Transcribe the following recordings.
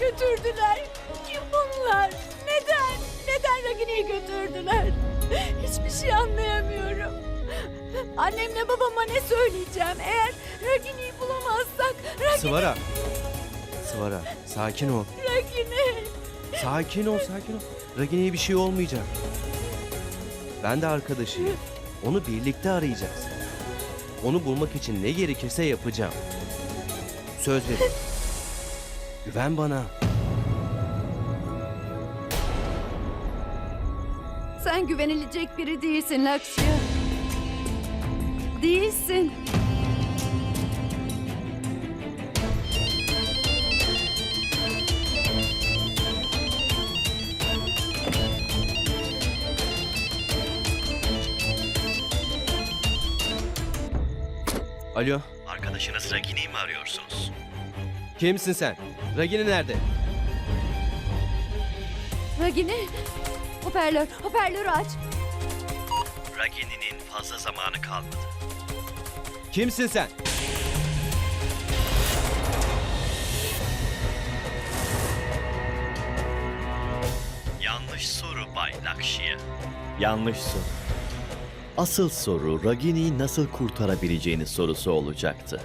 götürdüler? Kim bunlar? Neden? Neden Ragini'yi götürdüler? Hiçbir şey anlayamıyorum. Annemle babama ne söyleyeceğim? Eğer Ragini'yi bulamazsak... Ragini, Sıvara. Sıvara sakin ol. Ragini. Sakin ol sakin ol. Ragini'ye bir şey olmayacak. Ben de arkadaşıyım. Onu birlikte arayacağız. Onu bulmak için ne gerekirse yapacağım. Söz verin. Güven bana. Sen güvenilecek biri değilsin Lakşya. Değilsin. Alo. Arkadaşınız Ragini'yi mi arıyorsunuz? Kimsin sen? Ragini nerede? Ragini. Hoparlör, hoparlörü aç. Ragini'nin fazla zamanı kalmadı. Kimsin sen? Yanlış soru Bay Lakşya. Yanlış soru. Asıl soru Ragini'yi nasıl kurtarabileceğiniz sorusu olacaktı.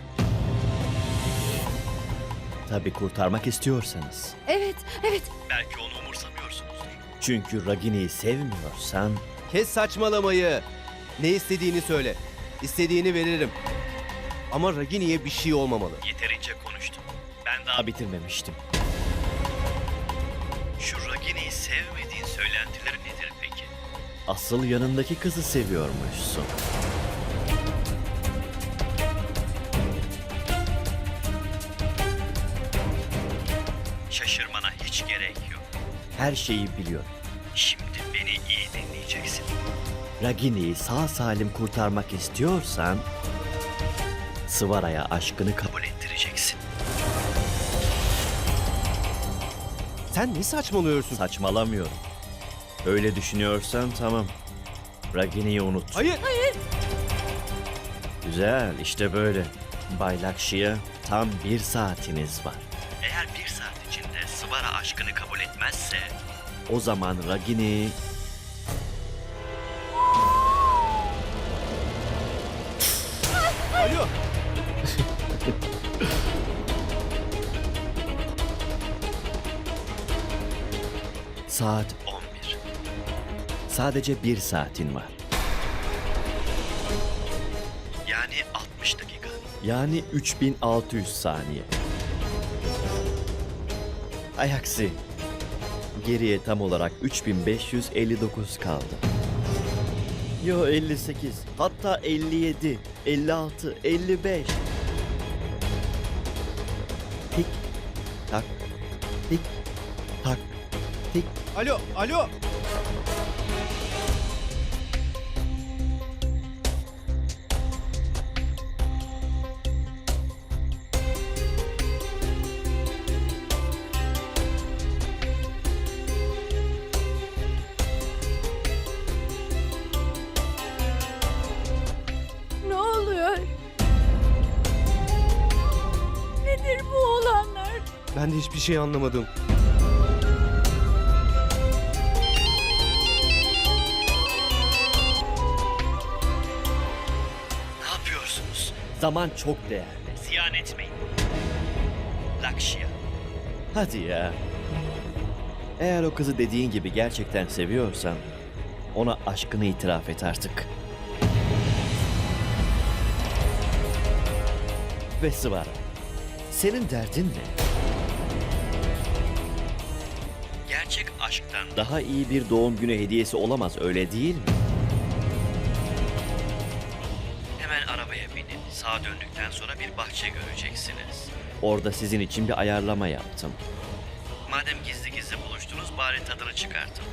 Tabii kurtarmak istiyorsanız. Evet, evet. Belki onu umursamıyorsunuzdur. Çünkü Ragini'yi sevmiyorsan Kes saçmalamayı. Ne istediğini söyle. İstediğini veririm. Ama Ragini'ye bir şey olmamalı. Yeterince konuştum. Ben daha daha bitirmemiştim. şu Ragini'yi sevmediğin söylentileri nedir peki? Asıl yanındaki kızı seviyormuşsun. Şaşırmana hiç gerek yok. Her şeyi biliyorum. Şimdi beni iyi dinleyeceksin. Ragini'yi sağ salim kurtarmak istiyorsan Sıvara'ya aşkını kabul ettireceksin. Sen ne saçmalıyorsun? Saçmalamıyorum. Öyle düşünüyorsan tamam. Ragini'yi unut. Hayır. Güzel, işte böyle. Bay Lakşi'ye tam bir saatiniz var. Eğer bir aşkını kabul etmezse O zaman Ragini... Alo. Saat 11. sadece bir saatin var. Yani 60 dakika. Yani 3600 saniye. Ay aksi. Geriye tam olarak 3559 kaldı. Yo 58. Hatta 57, 56, 55. Tik tak tik tak tik Alo. Alo. Ben de hiçbir şey anlamadım. Ne yapıyorsunuz? Zaman çok değerli. Ziyan etmeyin. Lakşya. Hadi ya. Eğer o kızı dediğin gibi gerçekten seviyorsan ona aşkını itiraf et artık. Ve Sıvara, senin derdin ne? Gerçek aşktan Daha iyi bir doğum günü hediyesi olamaz öyle değil mi? hemen arabaya binin. Sağa döndükten sonra bir bahçe göreceksiniz. Orada sizin için bir ayarlama yaptım. Madem gizli gizli buluştunuz bari tadını çıkartın.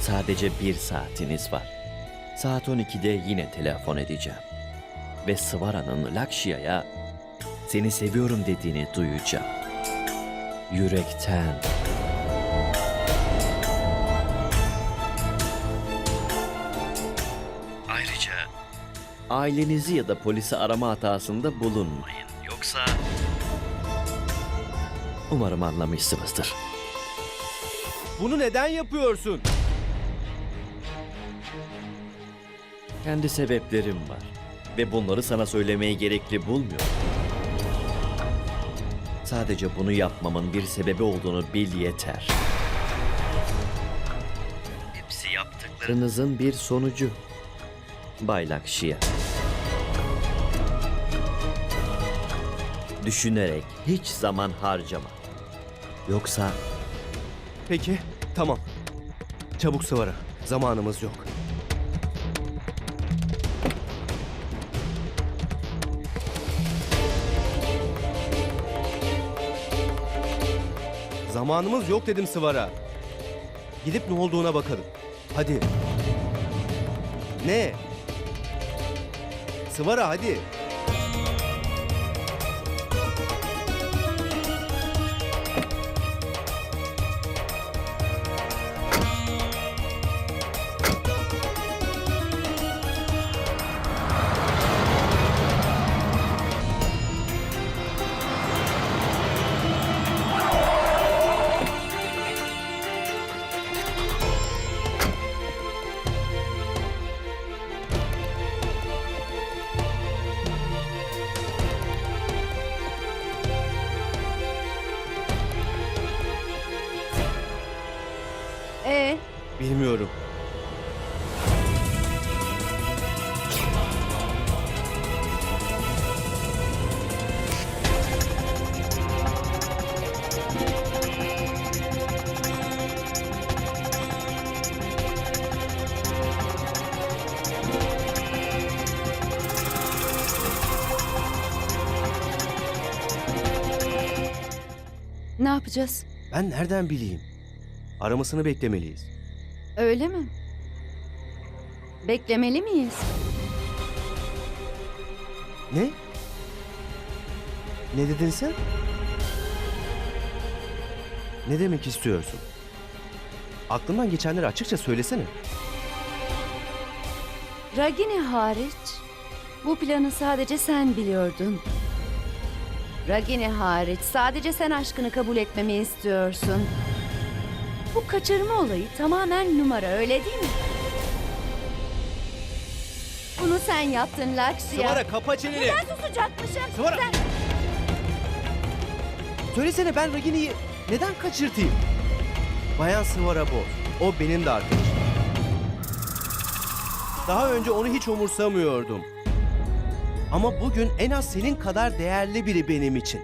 Sadece bir saatiniz var. Saat 12'de yine telefon edeceğim. Ve Sıvara'nın Lakşia'ya seni seviyorum dediğini duyacağım. Yürekten. Ayrıca Ailenizi ya da polisi arama hatasında bulunmayın. mayın. Yoksa Umarım anlamışsınızdır. Bunu neden yapıyorsun? Kendi sebeplerim var. Ve bunları sana söylemeyi gerekli bulmuyorum. Sadece bunu yapmamın bir sebebi olduğunu bil yeter. Hepsi yaptıkları Karınızın bir sonucu. Bay Lakşiya. Düşünerek hiç zaman harcama. Yoksa Peki, tamam. Çabuk Sıvara. Zamanımız yok. Zamanımız yok dedim Sıvara. Gidip ne olduğuna bakalım. Hadi. Ne? Sıvara hadi. Bilmiyorum. ne yapacağız? Ben nereden bileyim? Aramasını beklemeliyiz. Öyle mi? Beklemeli miyiz? Ne? Ne dedin sen? Ne demek istiyorsun? Aklından geçenleri açıkça söylesene. Ragini hariç bu planı sadece sen biliyordun. Ragini hariç sadece sen aşkını kabul etmemi istiyorsun. Bu kaçırma olayı tamamen numara öyle değil mi? Bunu sen yaptın Lakşya. Sıvara kapa çeneni. Ben susacakmışım. Sıvara. Sen- Söylesene ben Ragini'yi neden kaçırtayım? Bayan Sıvara Boz. O benim de arkadaşım. Daha önce onu hiç umursamıyordum. Ama bugün en az senin kadar değerli biri benim için.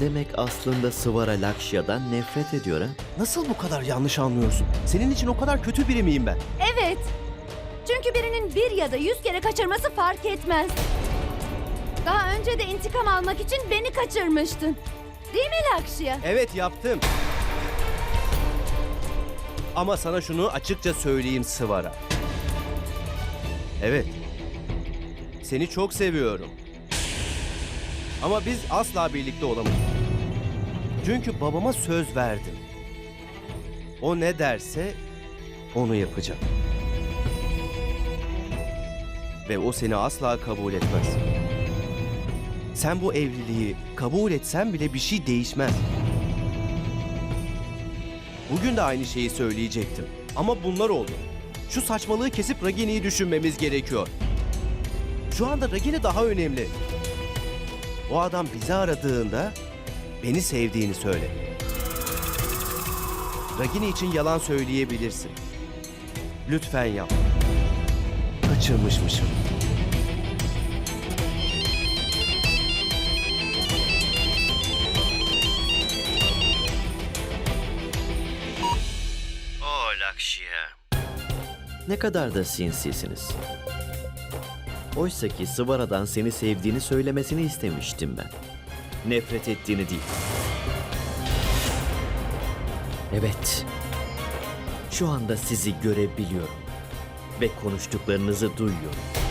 Demek aslında Sıvara Lakşya'dan nefret ediyor ha? Nasıl bu kadar yanlış anlıyorsun? Senin için o kadar kötü biri miyim ben? Evet. Çünkü birinin bir ya da yüz kere kaçırması fark etmez. Daha önce de intikam almak için beni kaçırmıştın. Değil mi Lakşya? Evet yaptım. Ama sana şunu açıkça söyleyeyim Sıvara. Evet. Seni çok seviyorum. Ama biz asla birlikte olamayız. Çünkü babama söz verdim. O ne derse onu yapacağım. Ve o seni asla kabul etmez. Sen bu evliliği kabul etsen bile bir şey değişmez. Bugün de aynı şeyi söyleyecektim. Ama bunlar oldu. Şu saçmalığı kesip Ragini'yi düşünmemiz gerekiyor. Şu anda Ragini daha önemli. O adam bizi aradığında beni sevdiğini söyle. Ragini için yalan söyleyebilirsin. Lütfen yap. Kaçırmışmışım. O Lakşiya. Ne kadar da sinsisiniz. Oysa ki Sıvara'dan seni sevdiğini söylemesini istemiştim ben. Nefret ettiğini değil. Evet. Şu anda sizi görebiliyorum. Ve konuştuklarınızı duyuyorum.